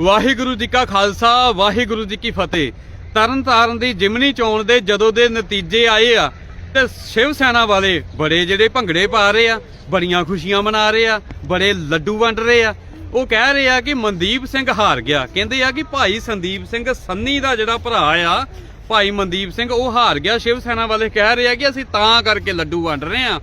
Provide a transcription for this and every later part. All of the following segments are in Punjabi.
ਵਾਹਿਗੁਰੂ ਜੀ ਕਾ ਖਾਲਸਾ, ਵਾਹਿਗੁਰੂ ਜੀ ਕੀ ਫਤਿਹ। ਤਰਨ ਤਾਰਨ ਦੀ ਜਿਮਨੀ ਚੋਣ ਦੇ ਜਦੋਂ ਦੇ ਨਤੀਜੇ ਆਏ ਆ, ਤੇ ਸ਼ਿਵ ਸੈਨਾ ਵਾਲੇ ਬੜੇ ਜਿਹੜੇ ਭੰਗੜੇ ਪਾ ਰਹੇ ਆ, ਬੜੀਆਂ ਖੁਸ਼ੀਆਂ ਮਨਾ ਰਹੇ ਆ, ਬੜੇ ਲੱਡੂ ਵੰਡ ਰਹੇ ਆ। ਉਹ ਕਹਿ ਰਹੇ ਆ ਕਿ ਮਨਦੀਪ ਸਿੰਘ ਹਾਰ ਗਿਆ। ਕਹਿੰਦੇ ਆ ਕਿ ਭਾਈ ਸੰਦੀਪ ਸਿੰਘ ਸੰਨੀ ਦਾ ਜਿਹੜਾ ਭਰਾ ਆ, ਭਾਈ ਮਨਦੀਪ ਸਿੰਘ ਉਹ ਹਾਰ ਗਿਆ। ਸ਼ਿਵ ਸੈਨਾ ਵਾਲੇ ਕਹਿ ਰਹੇ ਆ ਕਿ ਅਸੀਂ ਤਾਂ ਕਰਕੇ ਲੱਡੂ ਵੰਡ ਰਹੇ ਆ।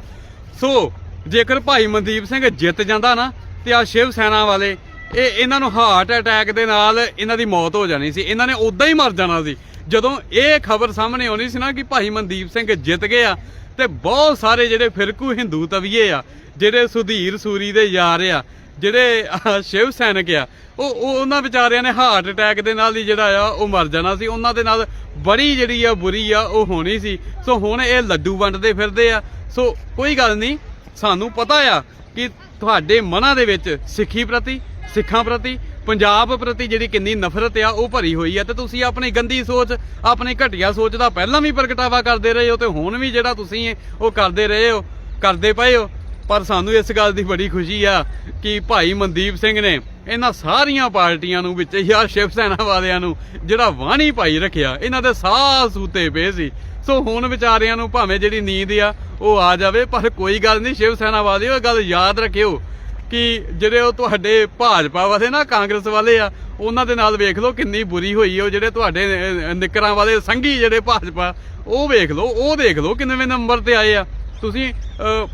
ਸੋ ਜੇਕਰ ਭਾਈ ਮਨਦੀਪ ਸਿੰਘ ਜਿੱਤ ਜਾਂਦਾ ਨਾ, ਤੇ ਆ ਸ਼ਿਵ ਸੈਨਾ ਵਾਲੇ ਇਹ ਇਹਨਾਂ ਨੂੰ ਹਾਰਟ ਅਟੈਕ ਦੇ ਨਾਲ ਇਹਨਾਂ ਦੀ ਮੌਤ ਹੋ ਜਾਣੀ ਸੀ। ਇਹਨਾਂ ਨੇ ਉਦਾਂ ਹੀ ਮਰ ਜਾਣਾ ਸੀ। ਜਦੋਂ ਇਹ ਖਬਰ ਸਾਹਮਣੇ ਆਉਣੀ ਸੀ ਨਾ ਕਿ ਭਾਈ ਮਨਦੀਪ ਸਿੰਘ ਜਿੱਤ ਗਏ ਆ ਤੇ ਬਹੁਤ ਸਾਰੇ ਜਿਹੜੇ ਫਿਰਕੂ ਹਿੰਦੂ ਤਵੀਏ ਆ, ਜਿਹੜੇ ਸੁਧੀਰ ਸੂਰੀ ਦੇ ਯਾਰ ਆ, ਜਿਹੜੇ ਸ਼ਿਵ ਸੈਨਿਕ ਆ, ਉਹ ਉਹ ਉਹਨਾਂ ਵਿਚਾਰਿਆਂ ਨੇ ਹਾਰਟ ਅਟੈਕ ਦੇ ਨਾਲ ਹੀ ਜਿਹੜਾ ਆ, ਉਹ ਮਰ ਜਾਣਾ ਸੀ। ਉਹਨਾਂ ਦੇ ਨਾਲ ਬੜੀ ਜਿਹੜੀ ਆ, ਬੁਰੀ ਆ, ਉਹ ਹੋਣੀ ਸੀ। ਸੋ ਹੁਣ ਇਹ ਲੱਡੂ ਵੰਡਦੇ ਫਿਰਦੇ ਆ। ਸੋ ਕੋਈ ਗੱਲ ਨਹੀਂ, ਸਾਨੂੰ ਪਤਾ ਆ ਕਿ ਤੁਹਾਡੇ ਮਨਾਂ ਦੇ ਵਿੱਚ ਸਿੱਖੀ ਪ੍ਰਤੀ ਸਿੱਖਾਂ ਪ੍ਰਤੀ, ਪੰਜਾਬ ਪ੍ਰਤੀ ਜਿਹੜੀ ਕਿੰਨੀ ਨਫ਼ਰਤ ਆ, ਉਹ ਭਰੀ ਹੋਈ ਆ। ਤੇ ਤੁਸੀਂ ਆਪਣੀ ਗੰਦੀ ਸੋਚ, ਆਪਣੀ ਘਟੀਆ ਸੋਚ ਦਾ ਪਹਿਲਾਂ ਵੀ ਪ੍ਰਗਟਾਵਾ ਕਰਦੇ ਰਹੇ ਹੋ ਤੇ ਹੁਣ ਵੀ ਜਿਹੜਾ ਤੁਸੀਂ ਉਹ ਕਰਦੇ ਰਹੇ ਹੋ, ਕਰਦੇ ਪਏ ਹੋ। ਪਰ ਸਾਨੂੰ ਇਸ ਗੱਲ ਦੀ ਬੜੀ ਖੁਸ਼ੀ ਆ ਕਿ ਭਾਈ ਮਨਦੀਪ ਸਿੰਘ ਨੇ ਇਹਨਾਂ ਸਾਰੀਆਂ ਪਾਰਟੀਆਂ ਨੂੰ ਵਿੱਚ ਯਾ ਸ਼ਿਵ ਸੈਨਾ ਵਾਲਿਆਂ ਨੂੰ ਜਿਹੜਾ ਵਾਣੀ ਪਾਈ ਰੱਖਿਆ, ਇਹਨਾਂ ਦੇ ਸਾਹ ਸੂਤੇ ਪਏ ਸੀ। ਸੋ ਹੁਣ ਵਿਚਾਰਿਆਂ ਨੂੰ ਭਾਵੇਂ ਜਿਹੜੀ ਨੀਂਦ ਆ, ਉਹ ਆ ਜਾਵੇ, ਪਰ ਕੋਈ ਗੱਲ ਨਹੀਂ, ਸ਼ਿਵ ਸੈਨਾ ਵਾਲਿਓ, ਇਹ ਗੱਲ ਯਾਦ ਰੱਖਿਓ। ਕਿ ਜਿਹੜੇ ਉਹ ਤੁਹਾਡੇ ਭਾਜਪਾ ਵਾਲੇ ਨਾ ਕਾਂਗਰਸ ਵਾਲੇ ਆ ਉਹਨਾਂ ਦੇ ਨਾਲ ਵੇਖ ਲਓ ਕਿੰਨੀ ਬੁਰੀ ਹੋਈ ਉਹ ਜਿਹੜੇ ਤੁਹਾਡੇ ਅਹ, ਨਿੱਕਰਾਂ ਵਾਲੇ ਸੰਘੀ ਜਿਹੜੇ ਭਾਜਪਾ ਉਹ ਵੇਖ ਲਓ ਉਹ ਦੇਖ ਲਓ ਕਿੰਨਵੇਂ ਨੰਬਰ ਤੇ ਆਏ ਆ। ਤੁਸੀਂ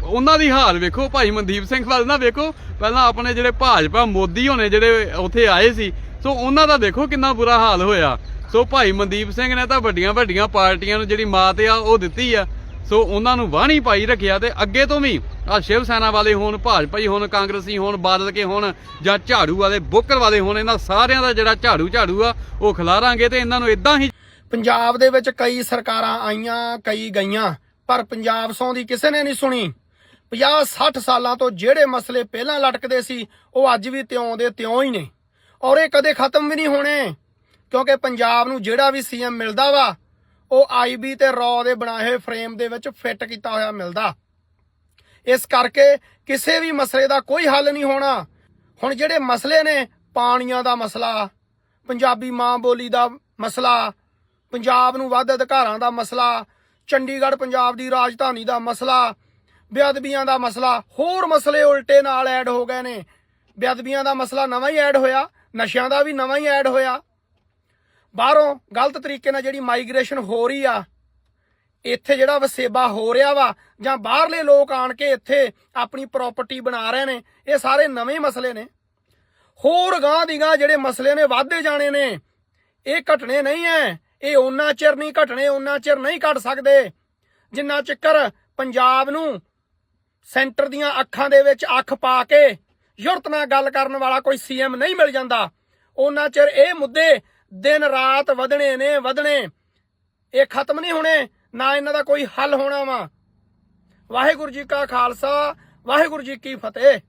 ਉਹਨਾਂ ਦੀ ਹਾਲ ਵੇਖੋ ਭਾਈ ਮਨਦੀਪ ਸਿੰਘ ਵੱਲ ਨਾ ਵੇਖੋ ਪਹਿਲਾਂ ਆਪਣੇ ਜਿਹੜੇ ਭਾਜਪਾ ਮੋਦੀ ਹੋਣੇ ਜਿਹੜੇ ਉੱਥੇ ਆਏ ਸੀ ਸੋ ਉਹਨਾਂ ਦਾ ਦੇਖੋ ਕਿੰਨਾ ਬੁਰਾ ਹਾਲ ਹੋਇਆ। ਸੋ ਭਾਈ ਮਨਦੀਪ ਸਿੰਘ ਨੇ ਤਾਂ ਵੱਡੀਆਂ ਵੱਡੀਆਂ ਪਾਰਟੀਆਂ ਨੂੰ ਜਿਹੜੀ ਮਾਤ ਆ ਉਹ ਦਿੱਤੀ ਆ। ਸੋ ਉਹਨਾਂ ਨੂੰ ਵਾਹਣੀ ਪਾਈ ਰੱਖਿਆ ਤੇ ਅੱਗੇ ਤੋਂ ਵੀ ਆ ਸ਼ਿਵ ਸੈਨਾ ਵਾਲੇ ਹੋਣ, ਭਾਜਪਾ ਹੀ ਹੋਣ, ਕਾਂਗਰਸੀ ਹੋਣ, ਬਾਦਲ ਕੇ ਹੋਣ ਜਾਂ ਝਾੜੂ ਵਾਲੇ, ਬੋਕਰ ਵਾਲੇ ਹੋਣ, ਇਹਨਾਂ ਸਾਰਿਆਂ ਦਾ ਜਿਹੜਾ ਝਾੜੂ ਝਾੜੂ ਆ, ਉਹ ਖਿਲਾਰਾਂਗੇ ਤੇ ਇਹਨਾਂ ਨੂੰ ਇਦਾਂ ਹੀ ਪੰਜਾਬ ਦੇ ਵਿੱਚ ਕਈ ਸਰਕਾਰਾਂ ਆਈਆਂ, ਕਈ ਗਈਆਂ, ਪਰ ਪੰਜਾਬ ਸੌਂ ਦੀ ਕਿਸੇ ਨੇ ਨਹੀਂ ਸੁਣੀ। 50 60 ਸਾਲਾਂ ਤੋਂ ਜਿਹੜੇ ਮਸਲੇ ਪਹਿਲਾਂ ਲਟਕਦੇ ਸੀ, ਉਹ ਅੱਜ ਵੀ ਤਿਉਂ ਦੇ ਤਿਉਂ ਹੀ ਨੇ। ਔਰ ਇਹ ਕਦੇ ਖਤਮ ਵੀ ਨਹੀਂ ਹੋਣੇ, ਕਿਉਂਕਿ ਪੰਜਾਬ ਨੂੰ ਜਿਹੜਾ ਵੀ ਸੀਐਮ ਮਿਲਦਾ ਵਾ, ਉਹ ਆਈਬੀ ਤੇ ਰॉ ਦੇ ਬਣਾਏ ਹੋਏ ਫਰੇਮ ਦੇ ਵਿੱਚ ਫਿੱਟ ਕੀਤਾ ਹੋਇਆ ਮਿਲਦਾ। ਇਸ ਕਰਕੇ ਕਿਸੇ ਵੀ ਮਸਲੇ ਦਾ ਕੋਈ ਹੱਲ ਨਹੀਂ ਹੋਣਾ। ਹੁਣ ਜਿਹੜੇ ਮਸਲੇ ਨੇ, ਪਾਣੀਆਂ ਦਾ ਮਸਲਾ, ਪੰਜਾਬੀ ਮਾਂ ਬੋਲੀ ਦਾ ਮਸਲਾ, ਪੰਜਾਬ ਨੂੰ ਵੱਧ ਅਧਿਕਾਰਾਂ ਦਾ ਮਸਲਾ, ਚੰਡੀਗੜ੍ਹ ਪੰਜਾਬ ਦੀ ਰਾਜਧਾਨੀ ਦਾ ਮਸਲਾ, ਬੇਅਦਬੀਆਂ ਦਾ ਮਸਲਾ, ਹੋਰ ਮਸਲੇ ਉਲਟੇ ਨਾਲ ਐਡ ਹੋ ਗਏ ਨੇ। ਬੇਅਦਬੀਆਂ ਦਾ ਮਸਲਾ ਨਵਾਂ ਹੀ ਐਡ ਹੋਇਆ, ਨਸ਼ਿਆਂ ਦਾ ਵੀ ਨਵਾਂ ਹੀ ਐਡ ਹੋਇਆ। ਬਾਹਰੋਂ ਗਲਤ ਤਰੀਕੇ ਨਾਲ ਜਿਹੜੀ ਮਾਈਗ੍ਰੇਸ਼ਨ ਹੋ ਰਹੀ ਆ ਇੱਥੇ ਜਿਹੜਾ ਵਸੇਬਾ ਹੋ ਰਿਹਾ ਵਾ ਜਾਂ ਬਾਹਰਲੇ ਲੋਕ ਆਣ ਕੇ ਇੱਥੇ ਆਪਣੀ ਪ੍ਰਾਪਰਟੀ ਬਣਾ ਰਹੇ ਨੇ, ਇਹ ਸਾਰੇ ਨਵੇਂ ਮਸਲੇ ਨੇ। ਹੋਰ ਗਾਂ ਦੀ ਗਾਂ ਜਿਹੜੇ ਮਸਲੇ ਨੇ, ਵਾਧੇ ਜਾਣੇ ਨੇ, ਇਹ ਘਟਣੇ ਨਹੀਂ ਐ, ਇਹ ਉਹਨਾਂ ਚਿਰ ਨਹੀਂ ਘਟਣੇ ਉਹਨਾਂ ਚਿਰ ਨਹੀਂ ਘਟ ਸਕਦੇ। ਜਿੰਨਾ ਚਿਕਰ ਪੰਜਾਬ ਨੂੰ ਸੈਂਟਰ ਦੀਆਂ ਅੱਖਾਂ ਦੇ ਵਿੱਚ ਅੱਖ ਪਾ ਕੇ ਯੁਰਤ ਨਾਲ ਗੱਲ ਕਰਨ ਵਾਲਾ ਕੋਈ ਸੀਐਮ ਨਹੀਂ ਮਿਲ ਜਾਂਦਾ ਉਹਨਾਂ ਚਿਰ ਇਹ ਮੁੱਦੇ ਦਿਨ ਰਾਤ ਵਧਣੇ ਨੇ, ਵਧਣੇ। ਇਹ ਖਤਮ ਨਹੀਂ ਹੋਣੇ ਨਾ ਇਹਨਾਂ ਦਾ ਕੋਈ ਹੱਲ ਹੋਣਾ ਵਾ। ਵਾਹਿਗੁਰੂ ਜੀ ਕਾ ਖਾਲਸਾ, ਵਾਹਿਗੁਰੂ ਜੀ ਕੀ ਫਤਿਹ।